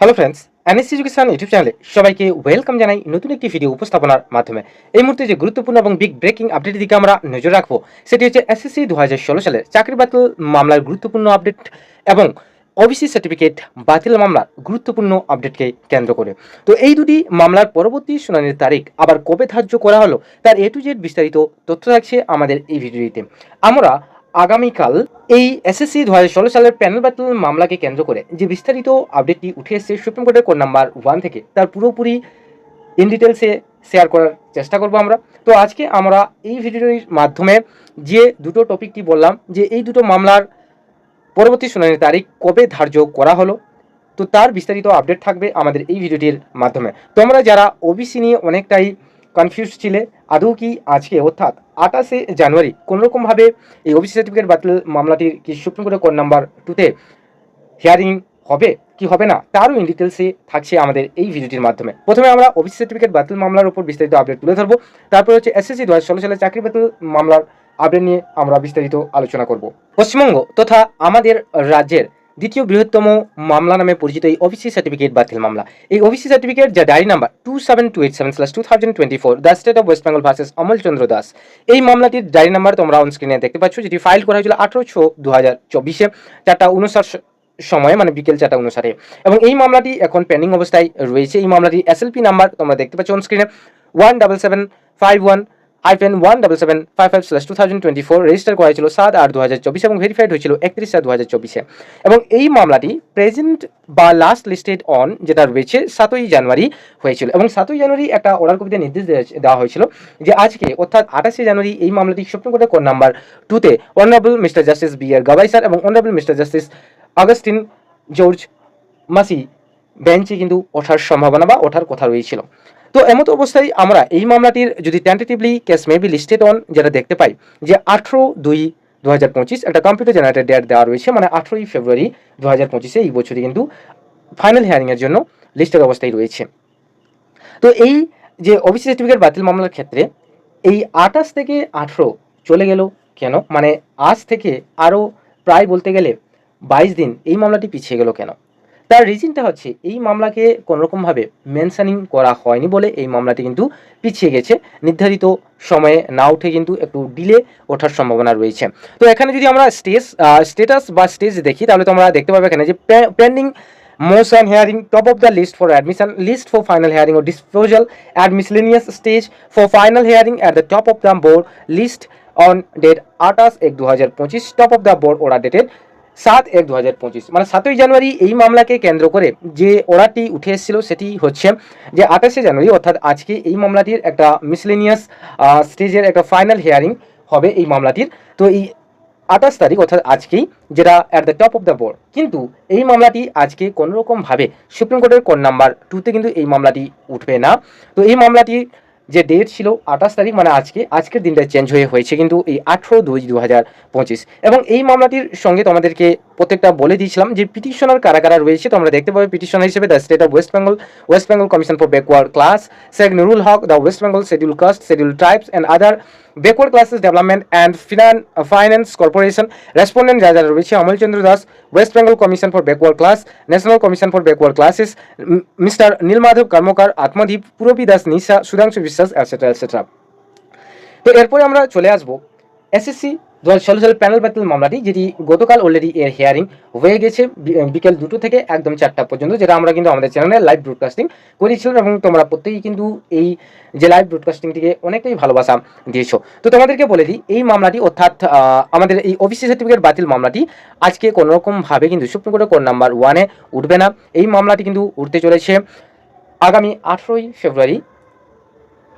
Hello friends NSC education YouTube চ্যানেলে সবাইকে welcome জানাই নতুন একটি ভিডিও উপস্থাপনার মাধ্যমে। এই মুহূর্তে যে গুরুত্বপূর্ণ এবং বিগ ব্রেকিং আপডেটের দিকে আমরা নজর রাখব, সেটি হচ্ছে এসএসসি দু হাজার ষোলো সালের চাকরি বাতিল মামলার গুরুত্বপূর্ণ আপডেট এবং ওবিসি সার্টিফিকেট বাতিল মামলার গুরুত্বপূর্ণ আপডেটকে কেন্দ্র করে। তো এই দুটি মামলার পরবর্তী শুনানির তারিখ আবার কবে ধার্য করা হলো, তার এ টু জেড বিস্তারিত তথ্য থাকছে আমাদের এই ভিডিওটিতে আমরা আগামীকাল এই এসএসসি দু হাজার ষোলো সালের প্যানেল বাতিল মামলাকে কেন্দ্র করে যে বিস্তারিত আপডেটটি উঠে এসেছে সুপ্রিম কোর্টের কোড নাম্বার ওয়ান থেকে, তার পুরোপুরি ইন ডিটেলসে শেয়ার করার চেষ্টা করব আমরা। তো আজকে আমরা এই ভিডিওটির মাধ্যমে যে দুটো টপিকটি বললাম, যে এই দুটো মামলার পরবর্তী শুনানির তারিখ কবে ধার্য করা হলো, তো তার বিস্তারিত আপডেট থাকবে আমাদের এই ভিডিওটির মাধ্যমে। তোমরা যারা ওবিসি নিয়ে অনেকটাই কনফিউজ ছিলে। আদৌ কি আজকে, অর্থাৎ আঠাশে জানুয়ারি, কোনোরকমভাবে এই ওবিসি সার্টিফিকেট বাতিল মামলাটির কি সুপ্রিম কোর্টের কোড নাম্বার টুতে হিয়ারিং হবে, কি হবে না, তারও ইন ডিটেলসে থাকছে আমাদের এই ভিডিওটির মাধ্যমে। প্রথমে আমরা ওবিসি সার্টিফিকেট বাতিল মামলার উপর বিস্তারিত আপডেট তুলে ধরবো। তারপর হচ্ছে এসএসসি দু হাজার ষোলো সালের চাকরি বাতিল মামলার আপডেট নিয়ে আমরা বিস্তারিত আলোচনা করব। পশ্চিমবঙ্গ তথা আমাদের রাজ্যের দ্বিতীয় বৃহত্তম মামলা নামে পরিচিত এই ওবিসি সার্টিফিকেট বাতিল মামলা। এই ওবিসি সার্টিফিকেট যা diary number two seven two eight seven slash two thousand twenty four the state of West Bengal versus Amal Chandra Das এই মামলাটির ডায়রি নাম্বার তোমরা অন স্ক্রিনে দেখতে পাচ্ছ, যেটি ফাইল করা হয়েছিল আঠারো ছ দু হাজার চব্বিশে, চারটা উনষাট সময়ে মানে বিকেল চারটা অনুসারে এবং এই মামলাটি এখন পেন্ডিং অবস্থায় রয়েছে। এই মামলাটি এসএলপি নাম্বার তোমরা দেখতে পাচ্ছ অন স্ক্রিনে one double seven five one hyphen one double seven five five slash two thousand twenty four register করা হয়েছিল সাত আট দু হাজার চব্বিশ এবং ভেরিফাইড হয়েছিল একত্রিশ সাত দু হাজার চব্বিশে। এবং এই মামলাটি প্রেজেন্ট বা লাস্ট লিস্টেড অন যেটা রয়েছে সাতই জানুয়ারি হয়েছিল। এবং সাতই জানুয়ারি একটা অর্ডার কপিতে নির্দেশ দেওয়া- হয়েছিল যে আজকে অর্থাৎ আঠাশে জানুয়ারি এই মামলাটি সুপ্রিম কোর্টের কোড নাম্বার টুতে honourable mister justice B R Gavai sir এবং honourable mister justice Augustine George Masih বেঞ্চে কিন্তু ওঠার সম্ভাবনা বা ওঠার কথা রয়েছিল। তো এমত অবস্থায় আমরা এই মামলাটির যদি tentatively case may be listed on যেটা দেখতে পাই যে আঠেরো দুই দু হাজার পঁচিশ একটা কম্পিউটার জেনারেটেড ডেট দেওয়া রয়েছে মানে আঠেরোই ফেব্রুয়ারি দু হাজার পঁচিশে এই বছরই কিন্তু ফাইনাল হিয়ারিংয়ের জন্য লিস্টেড অবস্থায় রয়েছে। তো এই যে ওবিসি সার্টিফিকেট বাতিল মামলার ক্ষেত্রে এই আঠাশ থেকে আঠেরো চলে গেল কেন? মানে আজ থেকে আরও প্রায় বলতে গেলে বাইশ দিন এই মামলাটি পিছিয়ে গেল কেন? তার রিজনটা হচ্ছে, এই মামলাকে কোনোরকমভাবে মেনশানিং করা হয়নি বলে এই মামলাটি কিন্তু পিছিয়ে গেছে। নির্ধারিত সময়ে না উঠে কিন্তু একটু ডিলে ওঠার সম্ভাবনা রয়েছে। তো এখানে যদি আমরা স্টেজ স্টেটাস বা স্টেজ দেখি, তাহলে তোমরা দেখতে পাবে এখানে যে pending hearing, top of the list for admission, list for final hearing or disposal, at miscellaneous stage for final hearing at the top of the board, list on date আঠাশ এক দু top of the board order dated সাত এক দু মানে সাতই জানুয়ারি এই মামলাকে কেন্দ্র করে যে অর্ডারটি উঠে এসেছিল সেটি হচ্ছে যে আঠাশে জানুয়ারি, অর্থাৎ আজকে এই মামলাটির একটা মিসলেনিয়াস স্টেজের একটা ফাইনাল হিয়ারিং হবে এই মামলাটির। তো এই আঠাশ তারিখ, অর্থাৎ আজকেই যেটা at the top of the board কিন্তু এই মামলাটি আজকে কোনোরকমভাবে সুপ্রিম কোর্টের কোন নাম্বার টুতে কিন্তু এই মামলাটি উঠবে না। তো এই মামলাটি যে ডেট ছিল আঠাশ তারিখ মানে আজকে, আজকের দিনটা চেঞ্জ হয়ে হয়েছে কিন্তু এই আঠেরো দুই দু হাজার পঁচিশ। এবং এই মামলাটির সঙ্গে তোমাদেরকে প্রত্যেকটা বলে দিয়েছিলাম যে পিটিশনার কারা কারা রয়েছে, তোমরা দেখতে পাবে পিটিশনার হিসেবে the state of West Bengal West Bengal commission for backward class Sheikh Nurul Haque the West Bengal schedule caste schedule tribes and other backward classes development and finance corporation respondent যারা যারা রয়েছে Amal Chandra Das West Bengal commission for backward class national commission for backward classes mister Nilmadhab Karmakar Atmadip Purabi Das Nisha Sudhanshu Biswas etcetera etcetera তো এরপরে আমরা চলে আসব SSC দু হাজার ষোলো সালের প্যানেল বাতিল মামলাটি, যেটি গতকাল অলরেডি এর হিয়ারিং হয়ে গেছে বিকেল দুটো থেকে একদম চারটা পর্যন্ত, যেটা আমরা কিন্তু আমাদের চ্যানেলে লাইভ ব্রডকাস্টিং করেছিলাম এবং তোমরা প্রত্যেকেই কিন্তু এই যে লাইভ ব্রডকাস্টিংটিকে অনেকটাই ভালোবাসা দিয়েছ। তো তোমাদেরকে বলে দিই, এই মামলাটি অর্থাৎ আমাদের এই ওবিসি সার্টিফিকেট বাতিল মামলাটি আজকে কোনোরকমভাবে কিন্তু সুপ্রিম কোর্টের কোড নাম্বার ওয়ানে উঠবে না। এই মামলাটি কিন্তু উঠতে চলেছে আগামী আঠেরোই ফেব্রুয়ারি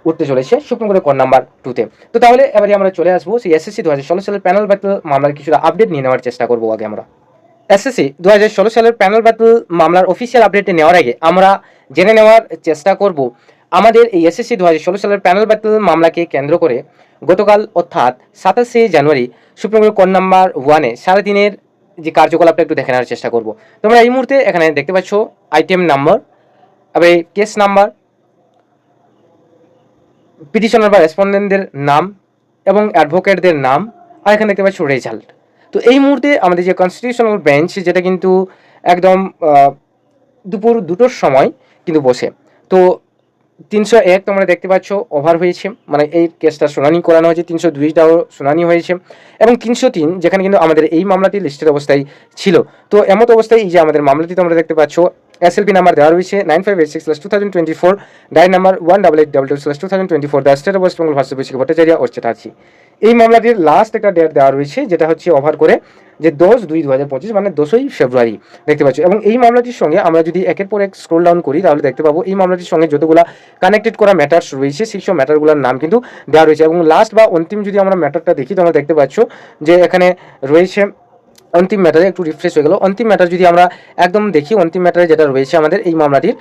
উঠতে চলেছে সুপ্রিম কোর্টের কোড নাম্বার টুতে তো। তাহলে এবারে আমরা চলে আসব সেই এসএসসি দু ষোলো সালের প্যানেল বাতিল মামলার কিছুটা আপডেট নিয়ে নেওয়ার চেষ্টা করব আগে আমরা। এসএসসি দু হাজার ষোলো সালের প্যানেল বাতিল মামলার অফিসিয়াল আপডেটে নেওয়ার আগে আমরা জেনে নেওয়ার চেষ্টা করব আমাদের এই এসএসসি দু হাজার ষোলো সালের প্যানেল বাতিল মামলাকে কেন্দ্র করে গতকাল অর্থাৎ সাতাশে January supreme court code number ওয়ানে সাড়ে দিনের যে কার্যকলাপটা একটু দেখে নেওয়ার চেষ্টা করব। তোমরা এই মুহূর্তে এখানে দেখতে পাচ্ছ আইটেম নাম্বার এবারে কেস নাম্বার পিটিশনার বা রেসপন্ডেন্টদের নাম এবং অ্যাডভোকেটদের নাম আর এখানে দেখতে পাচ্ছ রেজাল্ট তো এই মুহূর্তে আমাদের যে কনস্টিটিউশনাল বেঞ্চ যেটা কিন্তু একদম দুপুর দুটোর সময় কিন্তু বসে। তো তিনশো এক তোমরা দেখতে পাচ্ছ ওভার হয়েছে। মানে এই কেসটা শুনানি করানো হয়েছে, তিনশো দুইটাও শুনানি হয়েছে। এবং তিনশো তিন, যেখানে কিন্তু আমাদের এই মামলাটি লিস্টের অবস্থায় ছিল। তো এমত অবস্থায় এই যে আমাদের মামলাটি তোমরা দেখতে পাচ্ছ এসএলপি নাম্বার দেওয়া রয়েছে nine five eight six plus two thousand twenty four dine number one double eight double two plus two thousand twenty four the state West Bengal Baishakhi Bhattacharya এই মামলাটির লাস্ট একটা ডেট দেওয়া রয়েছে, যেটা হচ্ছে over করে যে দশ দুই দু হাজার পঁচিশ মানে দশই ফেব্রুয়ারি, দেখতে পাচ্ছ। এবং এই মামলাটির সঙ্গে আমরা যদি একের পর এক স্ক্রোল ডাউন করি, তাহলে দেখতে পাবো এই মামলাটির সঙ্গে যতগুলো কানেক্টেড করা ম্যাটার্স রয়েছে, সেই সব ম্যাটারগুলোর নাম কিন্তু দেওয়া রয়েছে। এবং লাস্ট বা অন্তিম যদি আমরা ম্যাটারটা দেখি, তোমরা দেখতে পাচ্ছ যে এখানে রয়েছে অন্তিম ম্যাটারে একটু রিফ্রেশ হয়ে গেল। অন্তিম ম্যাটার যদি আমরা একদম দেখি, অন্তিম ম্যাটারে যেটা রয়েছে আমাদের এই মামলাটির,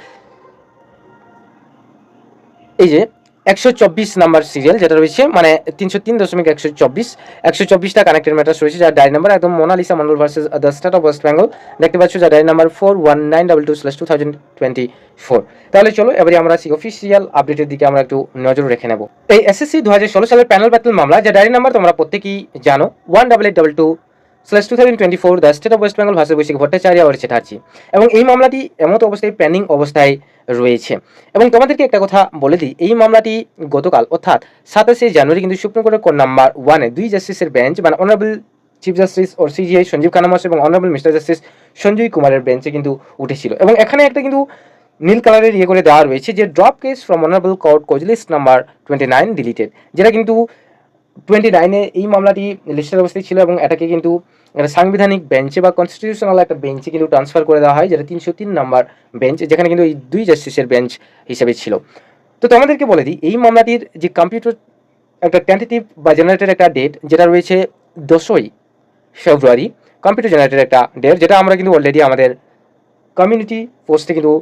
এই যে একশো চব্বিশ নাম্বার সিরিয়াল যেটা রয়েছে মানে তিনশো তিন দশমিক একশো চব্বিশ, একশো চব্বিশটা কানেক্টেড ম্যাটার্স রয়েছে, যার ডায়রি নাম্বার একদম Monalisa Mondal versus the state of West Bengal দেখতে পাচ্ছ যার diary number four one nine double two slash two thousand twenty four তাহলে চলো, এবারে আমরা সেই অফিসিয়াল আপডেটের দিকে আমরা একটু নজর রেখে নেব। এই এসএসসি দু হাজার ষোলো সালের প্যানেল ব্যাটেল মামলা, যার ডায়রি নাম্বার তোমরা প্রত্যেকেই জানো one double eight double two slash two thousand twenty four the state of West Bengal versus Baishakhi Bhattacharya আর চেটার্জি এবং এই মামলাটি এমত অবস্থায় প্যানিং অবস্থায় রয়েছে। এবং তোমাদেরকে একটা কথা বলে দিই, এই মামলাটি গতকাল, অর্থাৎ সাতাশে জানুয়ারি কিন্তু সুপ্রিম কোর্টের কোর্ট নাম্বার ওয়ানে দুই জাস্টিসের বেঞ্চ মানে অনারেবল চিফ জাস্টিস ও সিজিআই সঞ্জীব খানামাস এবং অনারেবল মিস্টার জাস্টিস সঞ্জয় কুমারের বেঞ্চে কিন্তু উঠেছিল। এবং এখানে একটা কিন্তু নীল কালারের ইয়ে করে দেওয়া রয়েছে যে drop case from honourable court cause list number twenty nine deleted যেটা কিন্তু টোয়েন্টি নাইনে এই মামলাটি লিস্টের অবস্থায় ছিল এবং এটাকে কিন্তু একটা সাংবিধানিক বেঞ্চে বা কনস্টিটিউশনাল একটা বেঞ্চে কিন্তু ট্রান্সফার করে দেওয়া হয়, যেটা তিনশো তিন নম্বর বেঞ্চ, যেখানে কিন্তু এই দুই জাস্টিসের বেঞ্চ হিসেবে ছিল। তো তোমাদেরকে বলে দিই, এই মামলাটির যে কম্পিউটার একটা টেন্টেটিভ বা জেনারেটেড একটা ডেট যেটা রয়েছে দশই ফেব্রুয়ারি কম্পিউটার জেনারেটেড একটা ডেট যেটা আমরা কিন্তু অলরেডি আমাদের কমিউনিটি পোস্টে কিন্তু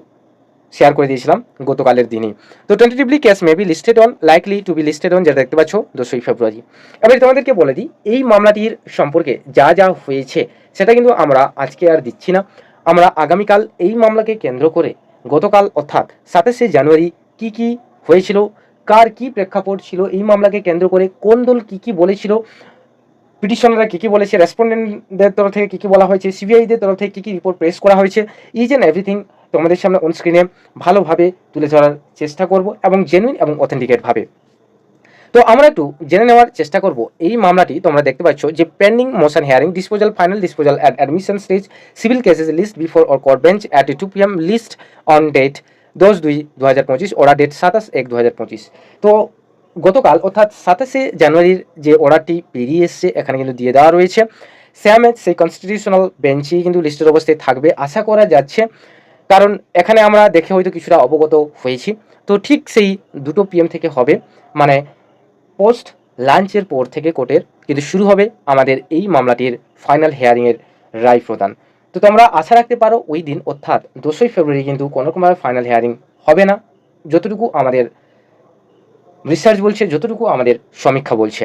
শেয়ার করে দিয়েছিলাম গতকালের দিনই। তো tentatively case may be listed on likely to be listed on যেটা দেখতে পাচ্ছ, দশই ফেব্রুয়ারি। এবার তোমাদেরকে বলে দিই, এই মামলাটির সম্পর্কে যা যা হয়েছে, সেটা কিন্তু আমরা আজকে আর দিচ্ছি না। আমরা আগামীকাল এই মামলাকে কেন্দ্র করে গতকাল অর্থাৎ সাতাশে জানুয়ারি কি কি হয়েছিল, কার কি প্রেক্ষাপট ছিল, এই মামলাকে কেন্দ্র করে কোন দল কি কি বলেছিল, পিটিশনাররা কী কী বলেছে রেসপন্ডেন্টদের তরফ থেকে কী কী বলা হয়েছে সিবিআইদের তরফ থেকে কী কী রিপোর্ট প্রেস করা হয়েছে ইচ অ্যান্ড এভরিথিং তোমাদের সামনে অন স্ক্রিনে ভালোভাবে তুলে ধরার চেষ্টা করব এবং জেনুইন এবং অথেন্টিকেটভাবে তো আমরা একটু জেনে নেওয়ার চেষ্টা করব। এই মামলাটি তোমরা দেখতে পাচ্ছ যে pending motion hearing disposal final disposal at admission stage civil cases list before or court bench at two P M list on date দশ দুই দু হাজার পঁচিশ ওরা ডেট সাতাশ এক দু হাজার পঁচিশ। তো গতকাল অর্থাৎ সাতাশে জানুয়ারির যে অর্ডারটি পেরিয়ে এসছে, এখানে কিন্তু দিয়ে দেওয়া রয়েছে। স্যামেজ সেই কনস্টিটিউশনাল বেঞ্চেই কিন্তু লিস্টের অবস্থায় থাকবে। আশা করা যাচ্ছে কারণ এখানে আমরা দেখে হয়তো কিছুটা অবগত হয়েছি। তো ঠিক সেই দুটো পিএম থেকে হবে মানে পোস্ট লাঞ্চের পর থেকে কোর্টের কিন্তু শুরু হবে আমাদের এই মামলাটির ফাইনাল হেয়ারিংয়ের রায় প্রদান। তো তোমরা আশা রাখতে পারো ওই দিন, অর্থাৎ দোসই ফেব্রুয়ারি কিন্তু কোনোরকমভাবে ফাইনাল হেয়ারিং হবে না। যতটুকু আমাদের রিসার্চ বলছে, যতটুকু আমাদের সমীক্ষা বলছে।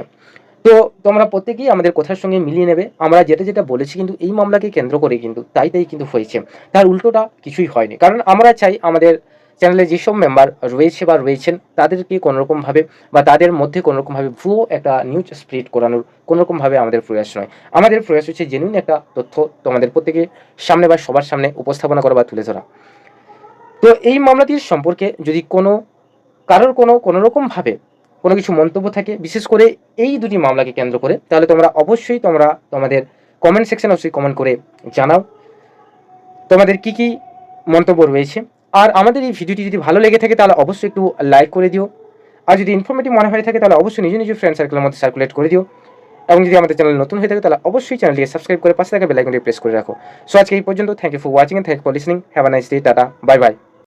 তো তোমরা প্রত্যেকেই আমাদের কথার সঙ্গে মিলিয়ে নেবে। আমরা যেটা যেটা বলেছি কিন্তু এই মামলাকে কেন্দ্র করে কিন্তু তাই তাই কিন্তু হয়েছে। তার উল্টোটা কিছুই হয়নি। কারণ আমরা চাই আমাদের চ্যানেলে যেসব মেম্বার রয়েছে বা রয়েছেন, তাদেরকে কোনোরকমভাবে বা তাদের মধ্যে কোনোরকমভাবে ভুয়ো একটা নিউজ স্প্রেড করানোর কোনোরকমভাবে আমাদের প্রয়াস নয়। আমাদের প্রয়াস হচ্ছে জেনুইন একটা তথ্য তোমাদের প্রত্যেকের সামনে বা সবার সামনে উপস্থাপনা করা বা তুলে ধরা। তো এই মামলাটির সম্পর্কে যদি কোনো, কারোর কোনো কোনোরকমভাবে কোনো কিছু মন্তব্য থাকে, বিশেষ করে এই দুটি মামলাকে কেন্দ্র করে, তাহলে তোমরা অবশ্যই তোমরা তোমাদের কমেন্ট সেকশনে অবশ্যই কমেন্ট করে জানাও। তোমাদের কি কি মন্তব্য রয়েছে? আর আমাদের এই ভিডিওটি যদি ভালো লেগে থাকে, তাহলে অবশ্যই একটু লাইক করে দিও। আর যদি ইনফরমেটিভ মনে হয়ে থাকে, তাহলে অবশ্যই নিজ নিজের ফ্রেন্ড সার্কেলের মধ্যে সার্কুলেট করে দিও। এবং যদি আমাদের চ্যানেল নতুন হয়ে থাকে, তাহলে অবশ্যই চ্যানেলটিকে সাবস্ক্রাইব করে পাশে থাকা বেলাইকনটি প্রেস করে রাখো। সো আজকে এই পর্যন্ত thank you for watching thank for listening have a nice day tata bye bye